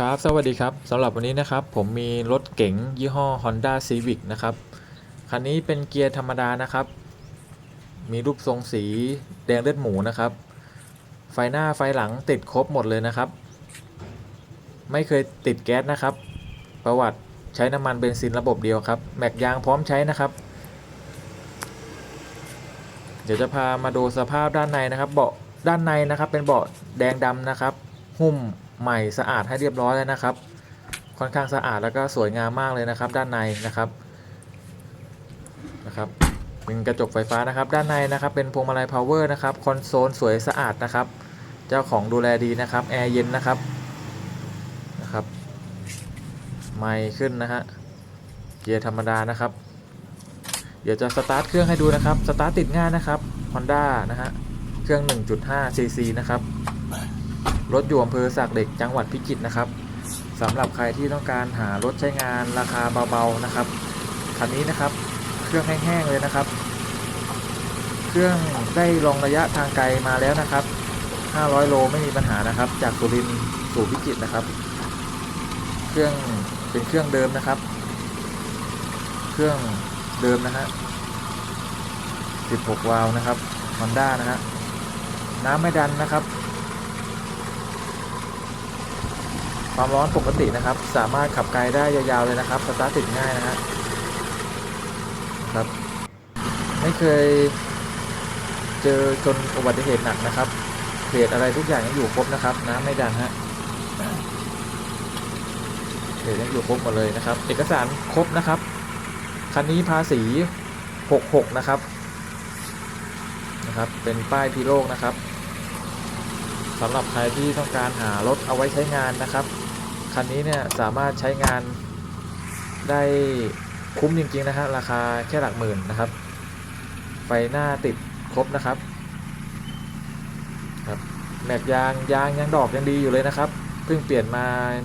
ครับ สวัสดีครับสำหรับวันนี้นะครับ ผมมีรถเก๋งยี่ห้อ Honda Civic นะครับ คันนี้เป็นเกียร์ธรรมดานะครับ มีรูปทรงสีแดงเลือดหมูนะครับ ไฟหน้าไฟหลังติดครบหมดเลยนะครับ ไม่เคยติดแก๊สนะครับ ประวัติใช้น้ำมันเบนซินระบบเดียวครับ แม็กยางพร้อมใช้นะครับ เดี๋ยวจะพามาดูสภาพด้านในนะครับ เบาะด้านในนะครับ เป็นเบาะแดงดำนะครับ หุ้ม ใหม่สะอาดให้เรียบร้อยแล้วนะครับ ค่อนข้างสะอาดแล้วก็สวยงามมากเลยนะครับ ด้านในนะครับนะครับเป็นกระจกไฟฟ้านะครับ ด้านในนะครับเป็นพวงมาลัยพาวเวอร์นะครับคอนโซลสวยสะอาดนะครับ เจ้าของดูแลดีนะครับแอร์เย็นนะครับนะครับไม่ขึ้นนะฮะเกียร์ธรรมดานะครับ เดี๋ยวจะสตาร์ทเครื่องให้ดูนะครับสตาร์ทติดง่ายนะครับ Honda นะฮะเครื่อง 1.5 cc นะครับ รถอยู่อำเภอสักเหล็กจังหวัดพิจิตรนะครับสำหรับใครที่ต้องการหารถใช้งานราคาเบาๆนะครับคันนี้นะครับ เครื่องแห้งๆเลยนะครับ เครื่องได้ลองระยะทางไกลมาแล้วนะครับ 500 โลไม่มีปัญหานะครับ จากสุรินทร์สู่พิจิตรนะครับ เครื่องเป็นเครื่องเดิมนะครับ เครื่องเดิมนะฮะ16 วาล์วนะครับ Honda นะฮะน้ำไม่ดันนะครับ ความร้อนปกตินะครับ สามารถขับไกลได้ยาวๆเลยนะครับสตาร์ทติดง่ายนะฮะครับ ไม่เคยเจอจนอุบัติเหตุหนักนะครับเพจอะไรทุกอย่างยังอยู่ครบนะครับน้ำไม่ดันฮะเพจยังอยู่ครบหมดเลยนะครับ เอกสารครบนะครับคันนี้ภาษี 66 นะครับนะครับ เป็นป้ายพิโลกนะครับสำหรับใครที่ต้องการหารถเอาไว้ใช้งานนะครับ คันนี้เนี่ยสามารถใช้งานได้คุ้มจริงๆนะฮะราคาแค่หลักหมื่นนะครับ ไฟหน้าติดครบนะครับครับแม็กยางยางยังดอกยังดีอยู่เลยนะครับเพิ่งเปลี่ยนมา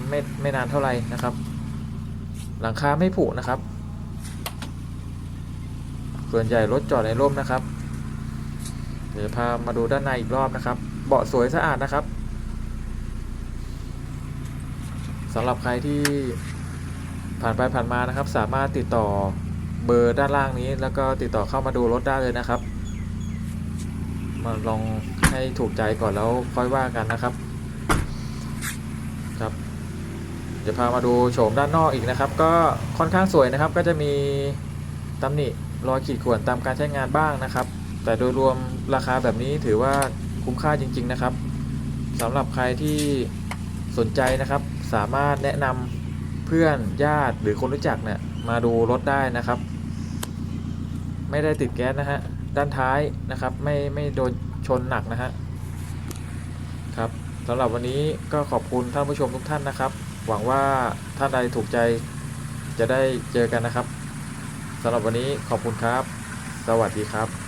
ไม่ไม่นานเท่าไหร่นะครับ หลังคาไม่ผุนะครับ ส่วนใหญ่รถจอดในร่มนะครับเดี๋ยวพามาดูด้านในอีกรอบนะครับ เบาะสวยสะอาดนะครับ สำหรับใครที่ผ่านไปผ่านมานะครับ สามารถติดต่อเบอร์ด้านล่างนี้ แล้วก็ติดต่อเข้ามาดูรถได้เลยนะครับ มาลองให้ถูกใจก่อนแล้วค่อยว่ากันนะครับครับเดี๋ยวพามาดูโฉมด้านนอกอีกนะครับ ก็ค่อนข้างสวยนะครับ ก็จะมีตำหนิรอยขีดข่วนตามการใช้งานบ้างนะครับ แต่โดยรวมราคาแบบนี้ถือว่าคุ้มค่าจริง ๆ นะครับสำหรับใครที่สนใจนะครับ สามารถแนะนำเพื่อนญาติหรือคนรู้จักเนี่ยมาดูรถได้นะครับ ไม่ได้ติดแก๊สนะฮะด้านท้ายนะครับ ไม่ไม่โดนชนหนักนะฮะครับสำหรับวันนี้ก็ขอบคุณท่านผู้ชมทุกท่านนะครับ หวังว่าท่านใดถูกใจจะได้เจอกันนะครับสำหรับวันนี้ขอบคุณครับ สวัสดีครับ